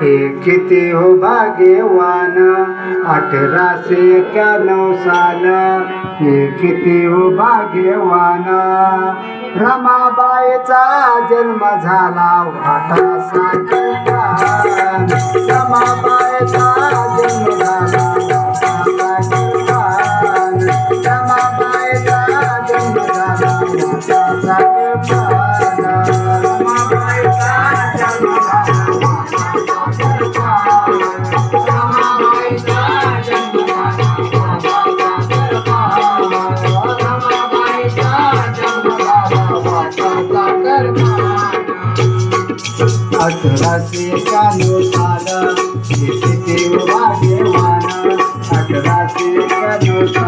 हे किती हो भाग्यवान अठराशे एक्याण्णव साल. हे किती हो भाग्यवान रमाबाईचा जन्म झाला अठरा अठराशे चालू झालं देव भाग्यवान अठराशे चालू झालं